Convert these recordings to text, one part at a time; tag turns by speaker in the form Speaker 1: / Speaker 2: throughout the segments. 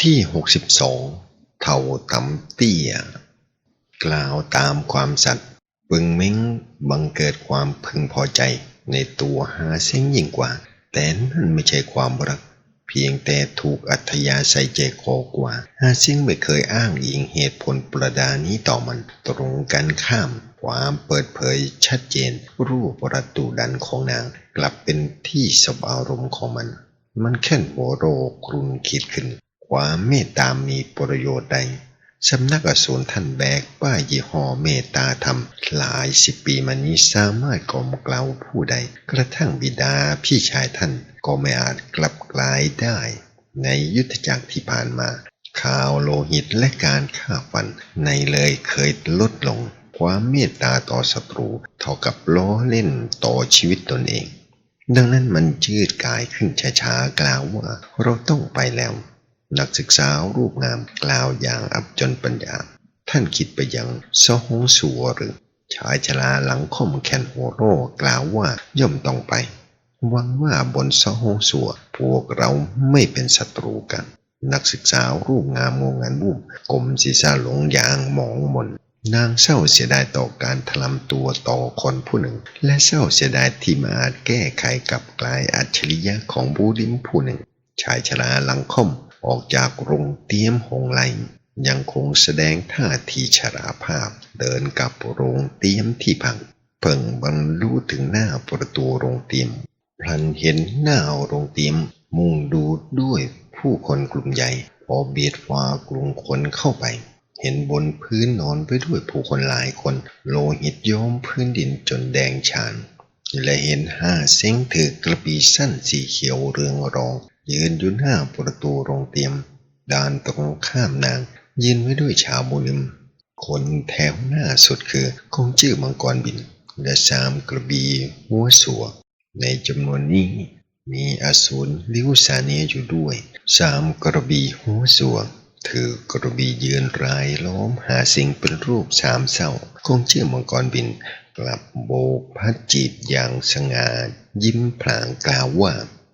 Speaker 1: ทที่ 62 เท่าตำเตี้ย กล่าวตามความสัตย์ปึงเม้งบังเกิดความพึงพอใจในตัวหาเสียงยิ่งกว่า แต่นั่นไม่ใช่ความรัก เพียงแต่ถูกอัธยาศัยใจคอกว่า หาเสียงไม่เคยอ้างอิงเหตุผลประดานี้ต่อมันตรงกันข้าม ความเปิดเผยชัดเจน รูปประตูดันของนาง กลับเป็นที่สบอารมณ์ของมัน มันแค่นหัวโรครุนคิดขึ้น ความเมตตามีประโยชน์ใดสำนักอสูรท่านแบกป้ายยี่ห้อเมตตาธรรม หลายสิบปีมานี้สามารถกล่อมเกลาผู้ใด กระทั่งบิดาพี่ชายท่านก็ไม่อาจกลับกลายได้ ในยุทธจักรที่ผ่านมา ข่าวโลหิตและการฆ่าฟัน ในเลยเคยลดลง ความเมตตาต่อศัตรู เท่ากับล้อเล่นต่อชีวิตตนเอง ดังนั้นมันยืดกายขึ้นช้าๆกล่าวว่าเราต้องไปแล้ว นักศึกษารูปงามกล่าวอย่างอับจนปัญญา ท่านคิดไปยังซอฮงสัวหรือชายชราหลังคมแคนโฮโร่กล่าวว่าย่อมต้องไปหวังว่าบนซอฮงสัวพวกเราไม่เป็นศัตรูกัน นักศึกษารูปงามงงงานบุ่มกลมศีรษะหลงอย่างหมองมนนางเศร้าเสียดายต่อการทลำตัวต่อคนผู้หนึ่ง และเศร้าเสียดายที่มาอาจแก้ไขกับกลายอัจฉริยะของบูดิมผู้หนึ่ง ชายชราหลังค่อม ออกจากโรงเตียมหงไลยังคงแสดงท่าทีชราภาพเดินกลับโรงเตียมที่พังเพิ่งบรรลุถึงหน้าประตูโรงเตียมพลันเห็นหน้าโรงเตียมมุ่งดูด้วยผู้คนกลุ่มใหญ่พอเบียดฟ้ากลุ่มคนเข้าไป เห็นบนพื้นนอนไปด้วยผู้คนหลายคนโลหิตย้อมพื้นดินจนแดงฉานและเห็นห้าเซ้งถือกระบี่สั้นสีเขียวเรืองรอง ยืนอยู่หน้าประตูโรงเตรียมด้านตรงข้ามนางยืนไว้ด้วยชาวบุริม คนแถวหน้าสุดคือคงชื่อมังกรบิน และสามกระบีหัวสัว ในจำนวนนี้ มีอสูรลิวสาเนียอยู่ด้วย สามกระบีหัวสัว ถือกระบียืนรายล้อมหาสิ่งเป็นรูปสามเศร้าคงชื่อมังกรบิน กลับโบกพัดจีบอย่างสง่ายิ้มพลางกล่าวว่า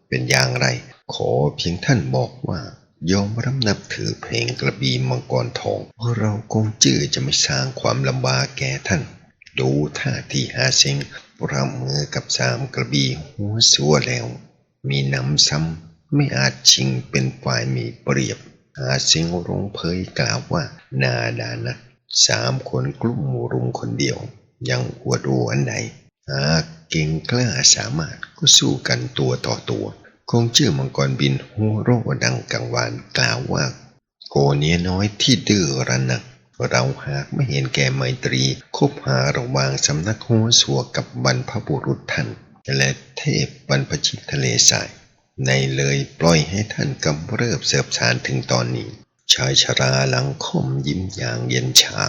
Speaker 1: เป็นอย่างไร ขอเพียงท่านบอกว่ายอมรับนับถือเพลงกระบี่มังกรทองเราคงจื้อจะไม่สร้างความลำบากแก่ท่าน ดูท่าที่หาเซ็งประมือกับสามกระบี่หัวสัวแล้ว มีน้ำซ้ำไม่อาจชิงเป็นฝ่ายมีเปรียบ หาเซ็งรงเผยกล่าวว่านาดานักสามคนกลุ่มรุมคนเดียว ยังอวดโออันใดหากเก่งกล้าสามารถก็สู้กันตัวต่อตัว คงชื่อมังกรบินหัวโรดังกังวานกล่าวว่า โกเนียน้อยที่ดื้อรั้นนัก เราหากไม่เห็นแก่ไมตรีคบหาระหว่างสำนักหัวสัวกับบรรพบุรุษท่าน และเทพบรรพชิตทะเลทราย ในเลยปล่อยให้ท่านกำเริบเสบสารถึงตอนนี้ ชายชราหลังคมยิ้มอย่างเย็นชา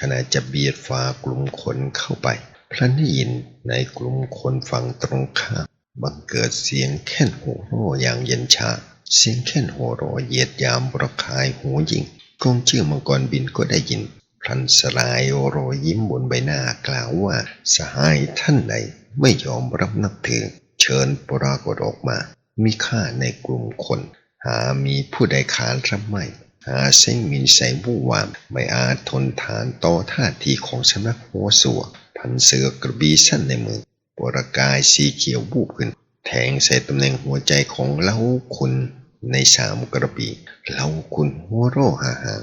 Speaker 1: ขณะจะเบียดฟ้ากลุ่มคนเข้าไปพลันได้ยินในกลุ่มคนฝั่งตรงข้าม บังเกิดเสียงแค่นโหโรอย่างเย็นชา เสียงแค่นโหโรเหยียดยามประคายหูยิงกองชื่อมังกรบินก็ได้ยินพลันสลายโรยยิ้มบนใบหน้ากล่าวว่าสหายท่านใดไม่ยอมรับนับถือ เชิญปรากฏออกมา มีค่าในกลุ่มคน หามีผู้ใดขานรับไม่ หาเส้งมีใส่บู้วาม ไม่อาจทนทานต่อท่าทีของสำนักหัวสัว พันเสือกระบีสั้นในมือ ปรกายสีเขียวบูบขึ้น แทงใส่ตำแหน่งหัวใจของเล้าคุณในสามกระบี่เล้าคุณหัวโรหาหา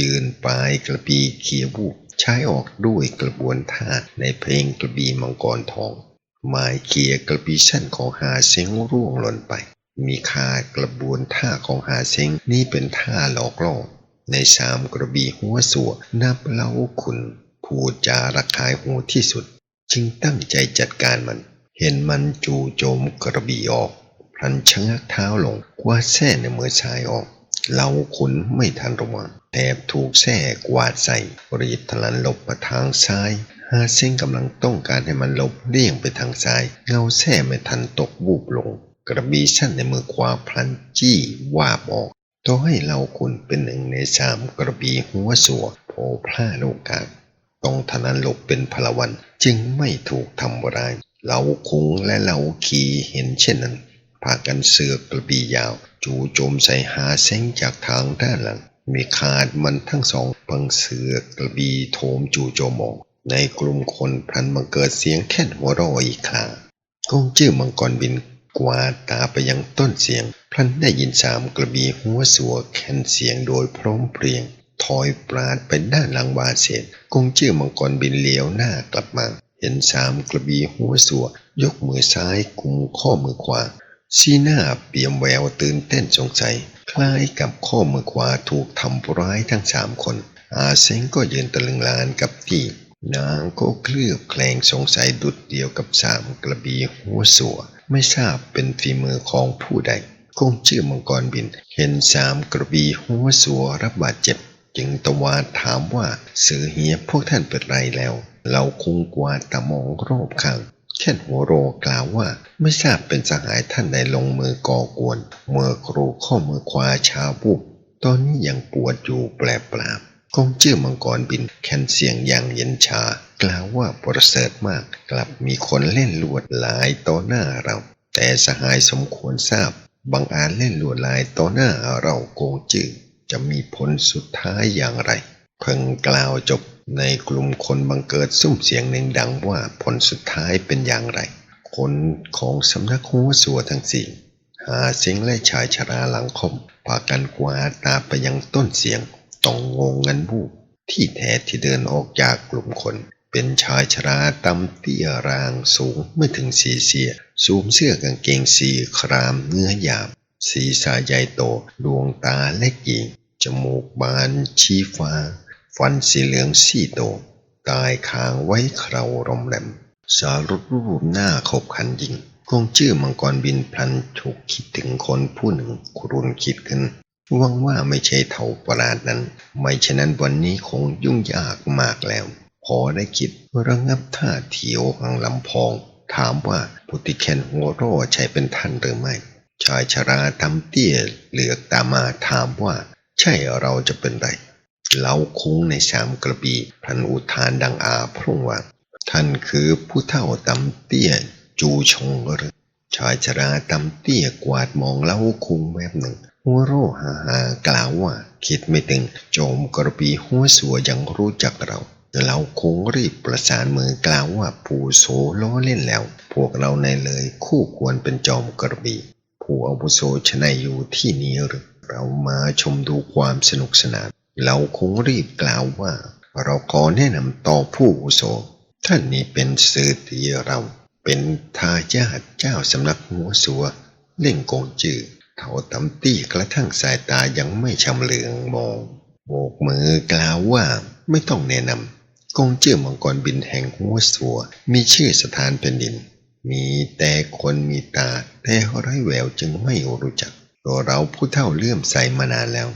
Speaker 1: ยืนปลายกระบี่เขียวบูบใช้ออกด้วยกระบวนท่าในเพลงกระบี่มังกรทองหมายเคียกระบี่สั้นของหาเสียงร่วงหล่นไป มีคากระบวนท่าของหาเซ็งนี่เป็นท่าหลอกล่อในสามกระบี่หัวสัวนับเล่าคุณ พูดจาระคายหูที่สุด จึงตั้งใจจัดการมัน เห็นมันจู่โจมกระบี่ออก พลันชะงักเท้าลงกวาดแส้ในมือซ้ายออกเล่าขุนไม่ทันระวังแทบถูกแส้กวาดใส่รีบทะลันหลบมาทางซ้ายหาเส้งกำลังต้องการให้มันหลบเลี่ยงไปทางซ้าย เงาแส้ไม่ทันตกบูบลง กระบี่สั้นในมือขวาพลันจี้วาบออกต่อให้เหล่าคุณเป็นหนึ่งในสามกระบี่หัวสัวโผล่พลาดโอกาส ต้องทนันหลบเป็นพลวันจึงไม่ถูกทำร้ายเหล่าคุงและเหล่าขีเห็นเช่นนั้นพากันเสือกกระบี่ยาว จู่โจมใส่หาเซ้งจากทางด้านหลัง มีขาดมันทั้งสองพังเสือกกระบีโถมจู่โจมออกในกลุ่มคนพลันบังเกิดเสียงแค่นหัวเราะอีกครางกงจื้อมังกรบินกวาดตาไปยังต้นเสียง พลันได้ยินสามกระบี่หัวสัวแค่นเสียงโดยพร้อมเพรียง ถอยปราดไปด้านหลังวาเศษกงจื้อมังกรบินเลี้ยวหน้ากลับมา เห็นสามกระบีหัวสัวยกมือซ้ายกุมข้อมือขวาสีหน้าเปี่ยมแววตื่นเต้นสงสัย คล้ายกับข้อมือขวาถูกทำร้ายทั้งสามคน อาเซงก็ยืนตะลึงลานกับที่ นางก็เคลือบแคลงสงสัยดุดเดียวกับสามกระบีหัวสัว ไม่ทราบเป็นฝีมือของผู้ใดคงชื่อมังกรบิน เห็นสามกระบีหัวสัวรับบาดเจ็บ จึงตะวาดถามว่าเสือเฮียพวกท่านเป็นไรแล้ว เราคงกวาดตามองรอบข้างแค่นหัวโรกล่าวว่า ไม่ทราบเป็นสหายท่านใดลงมือก่อกวนเมื่อครูข้อมือขวาชาบุบตอนนี้ยังปวดอยู่แปลปลาบกองเจื้อมังกรบินแคนเสียงอย่างเย็นชา กล่าวว่าประเสริฐมาก กลับมีคนเล่นลวดลายต่อหน้าเรา แต่สหายสมควรทราบ บางอาจเล่นลวดลายต่อหน้าเราโกงจื้อ จะมีผลสุดท้ายอย่างไร เพิ่งกล่าวจบในกลุ่มคนบังเกิดซุ้มเสียงหนึ่งดังว่าผลสุดท้ายเป็นอย่างไร คนของสำนักหัวสัวทั้งสี่หาเสียงและชายชราหลังคมพากันกวาดตาไปยังต้นเสียงต้องงงงันบูที่แท้ที่เดินออกจากกลุ่มคน เป็นชายชราตำเตี้ยรางสูงไม่ถึงสีเสียสวมเสื้อกางเกงสีครามเนื้อหยาบ ศีรษะใหญ่โต ดวงตาเล็กหญิง จมูกบานชี้ฟ้า ฟันสีเหลืองสีโต ตายคางไว้เครารมแหลมสารุปรูปหน้าขบขันยิงคงชื่อมังกรบินพลันถูกคิดถึงคนผู้หนึ่งครุนคิดขึ้นหวังว่าไม่ใช่เท่าประหลาดนั้น ไม่ฉะนั้นวันนี้คงยุ่งยากมากแล้ว พอได้คิดระงับท่าเทียวหังลำพอง ถามว่าปุติแคนหัวโร่ใช่เป็นท่านหรือไม่ ชายชราทำเตี้ยเหลือกตามาถามว่า ใช่เราจะเป็นไรเราคุ้งในสามกระบีพันอุทานดังอาพรุ่งว่า ท่านคือผู้เท่าตำเตี้ยจูชงหรือชายชราตำเตี้ยกวาดมองเล้าคุ้งแวบหนึ่ง หัวโรหาหากล่าวว่า คิดไม่ถึงโจมกระบีหัวสัวยังรู้จักเราเราคงรีบประสานมือกล่าวว่าปู่โสล้อเล่นแล้ว พวกเราในเลยคู่ควรเป็นจอมกระบี ผู้อาวุโสชนะอยู่ที่นี้หรือเรามาชมดูความสนุกสนาน เราคงรีบกล่าวว่า เราขอแนะนำต่อผู้อาวุโสท่านนี้เป็นสื่อตีเราเป็นทายาทเจ้าสำนักหัวสัวเล่งกงจือเท่าตำตี้กระทั่งสายตายังไม่ชำเลืองมองโบกมือกล่าวว่าไม่ต้องแนะนำกงจื้อมังกรบินแห่งหัวสัว มีชื่อสถานแผ่นดิน มีแต่คนมีตาแต่ไร้แววจึงไม่รู้จัก ตัวเราผู้เท่าเลื่อมใสมานานแล้ว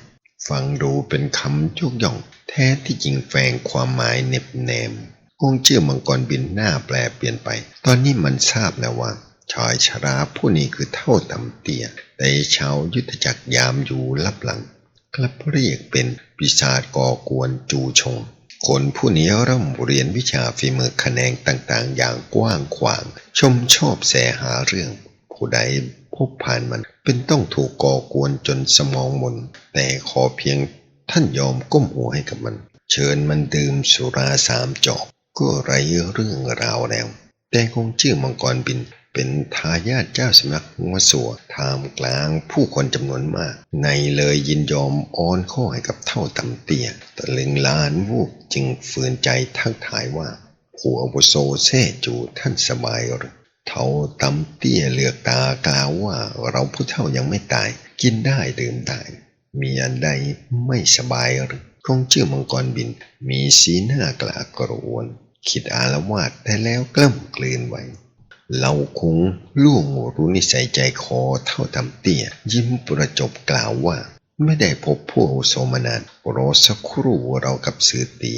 Speaker 1: ฟังดูเป็นคำยกย่อง แท้ที่จริงแฝงความหมายเน็บแนมกงเชื่อมังกรบินหน้าแปลเปลี่ยนไป ตอนนี้มันทราบแล้วว่า ชายชราผู้นี้คือเท่าตำเตียแต่ชาวยุทธจักรยามอยู่ลับหลังกลับเรียกเป็นปีศาจก่อกวนจูชง คนผู้นี้ร่ำเรียนวิชาฝีมือแขนงต่างๆ อย่างกว้างขวาง ชมชอบแสหาเรื่อง ผู้ใดพบผ่านมันเป็นต้องถูกก่อกวนจนสมองมน แต่ขอเพียงท่านยอมก้มหัวให้กับมัน เชิญมันดื่มสุราสามจอกก็ไรเรื่องราวแล้ว แต่คงชื่อมังกรบิน เป็นทายาทเจ้าสำนักหัวสัวท่ามกลางผู้คนจำนวนมาก ในเลยยินยอมอ้อนข้อให้กับเท่าตำเตียตะลึงลานวูบจึงฝืนใจทักทายว่าผู้อาวุโสแซ่จูท่านสบายหรือเท่าตำเตี้ยเลือกตากล่าวว่าเราผู้เท่ายังไม่ตาย กินได้ดื่มได้ มีอันใดไม่สบายหรือคงชื่อมังกรบิน มีสีหน้ากระกรวน คิดอาละวาดแต่แล้วกล้ำกลืนไว้ เราคงล่วงรู้นิสัยใจคอเท่าตำเตี้ย ยิ้มประจบกล่าวว่า ไม่ได้พบผู้อุโสมานานรอสักครู่เรากับสือตี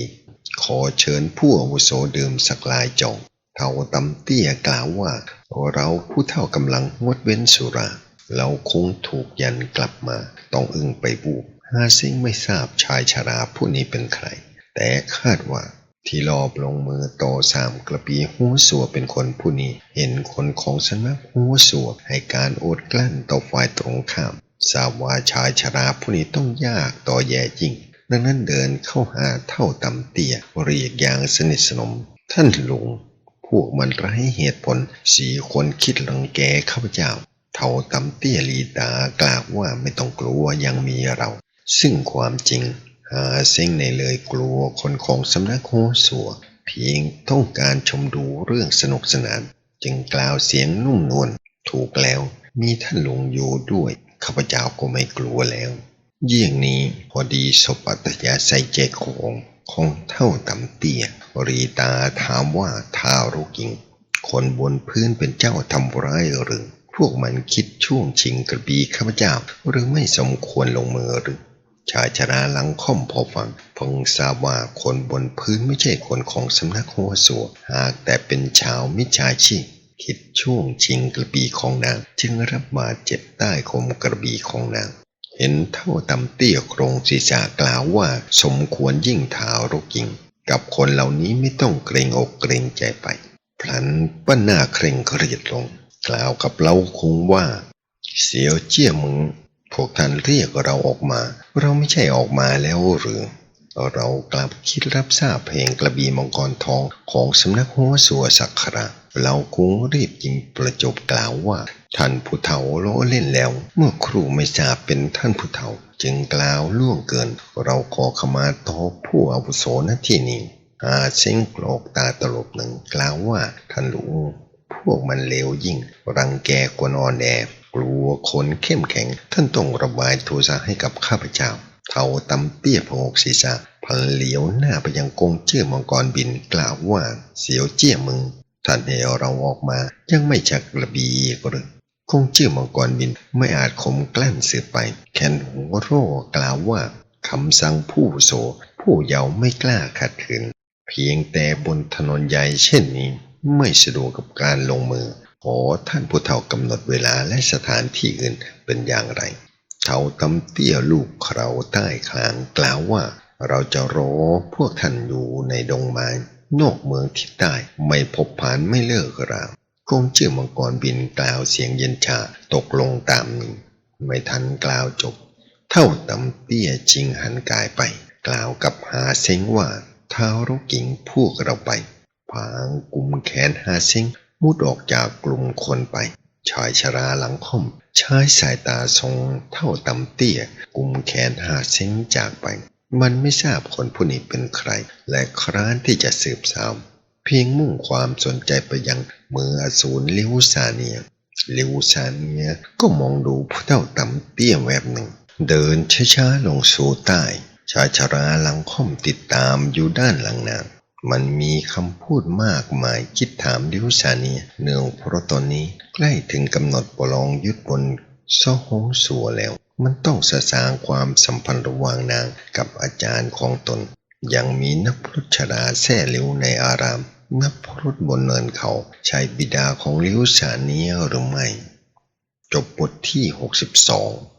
Speaker 1: ขอเชิญผู้อุโสดื่มสักลายจองเท่าตำเตี้ยกล่าวว่า เราผู้เท่ากำลังงดเว้นสุรา เราคงถูกยันกลับมา ต้องอึ้งไปบูบฮาซิงไม่ทราบชายชราผู้นี้เป็นใคร แต่คาดว่า ที่รอบลงมือโตสามกระปีหัวสัวเป็นคนผู้นี้ เห็นคนของสำนักหัวสัวให้การอดกลั้นต่อฝ่ายตรงข้ามทราบว่าชายชราผู้นี้ต้องยากต่อแย่จริงดังนั้นเดินเข้าหาเท่าตำเตี้ยเรียกอย่างสนิทสนม ท่านลุงพวกมันไร้เหตุผลสีคนคิดรังแกข้าพเจ้า เท่าตำเตี้ยลีตากล่าวว่าไม่ต้องกลัวยังมีเรา ซึ่งความจริง หาเส้งในเลยกลัวคนของสำนักโฮสัว เพียงต้องการชมดูเรื่องสนุกสนาน จึงกล่าวเสียงนุ่มนวลถูกแล้วมีท่านหลุงอยู่ด้วยข้าพเจ้าก็ไม่กลัวแล้ว เยี่ยงนี้พอดีสปัตยาใส่ใจของของเท่าตำเตี้ยรีตาถามว่าท้ารู้จริง คนบนพื้นเป็นเจ้าทำร้ายหรือพวกมันคิดช่วงชิงกระบีข้าพเจ้าหรือไม่สมควรลงมือหรือ ชายชราหลังค่อมพอฟังพงทราบว่าคนบนพื้นไม่ใช่คนของสำนักหัวสัวหากแต่เป็นชาวมิจฉาชีพคิดช่วงชิงกระบี่ของนาง จึงรับบาดเจ็บใต้คมกระบี่ของนาง เห็นเท่าตำเตี้ยโครงศีรษะกล่าวว่าสมควรยิ่งท้ารกยิง กับคนเหล่านี้ไม่ต้องเกรงอกเกรงใจไป พลันป้าหน้าเคร่งเครียดลง กล่าวกับเราคงว่า เสียวเจี้ยมึง พวกท่านเรียกเราออกมา เราไม่ใช่ออกมาแล้วหรือ เรากลับคิดรับทราบเพลงกระบี่มังกรทองของสำนักหัวสัวสักขระเราคงรีบยิงประจบกล่าวว่า ท่านผู้เฒ่าล้อเล่นแล้ว เมื่อครูไม่ทราบเป็นท่านผู้เฒ่า จึงกล่าวล่วงเกิน เราขอขมาต่อผู้อาวุโสณที่นี้หาเส้งกรอกตาตลบหนึ่งกล่าวว่าท่านหลุงพวกมันเลวยิ่ง รังแกกวนอ่อนแอ กลัวคนเข้มแข็ง ท่านต้องระบายโทสะให้กับข้าพเจ้า เท่าตำเตี้ยพงกศีรษะพันเหลียวหน้าไปยังกงเจื้อมังกรบินกล่าวว่าเสียวเจี้ยมึงท่านให้เราออกมายังไม่ชักระบีอีกหรือคงเจื้อมังกรบินไม่อาจขมกลั้นสืบไป แคนหัวโร่กล่าวว่าคำสั่งผู้โสผู้เยาว์ไม่กล้าขัดขืน เพียงแต่บนถนนใหญ่เช่นนี้ ไม่สะดวกกับการลงมือ ขอท่านผู้เฒ่ากำหนดเวลาและสถานที่อื่นเป็นอย่างไรเฒ่าตำเตี้ยลูกเคราใต้คลางกล่าวว่า เราจะรอพวกท่านอยู่ในดงไม้นอกเมืองทิศใต้ไม่พบผ่านไม่เลิกราวคงชื่อมังกรบินกล่าวเสียงเย็นชาตกลงตามนี้ ไม่ทันกล่าวจบ เท่าตำเตี้ยจิงหันกายไป กล่าวกับหาเซ็งว่าเท้ารกิงพวกเราไปพางกุมแขนหาเซ็ง มุดออกจากกลุ่มคนไป ชายชราหลังค่อมใช้สายตาทรงเท่าตำเตี้ยกุมแขนหาเซ็งจากไป มันไม่ทราบคนผู้นี้เป็นใคร และคร้านที่จะสืบสาว เพียงมุ่งความสนใจไปยังเมืออสูรลิวซาเนียลิวซาเนียก็มองดูผู้เท่าตำเตี้ยแวบหนึ่ง เดินช้าๆลงสู่ใต้ชายชราหลังค่อมติดตามอยู่ด้านหลังนาง มันมีคำพูดมากมายคิดถามลิวซาเนียเนื่องเพราะตอนนี้ใกล้ถึงกำหนดประลองยุทธบนซอฮงสัวแล้ว มันต้องสะสางความสัมพันธ์ระหว่างนางกับอาจารย์ของตน ยังมีนักพรุชราแท่ลิวในอาราม นักพรุษบนเนินเขาใช่บิดาของลิวซาเนียหรือไม่ จบบทที่ 62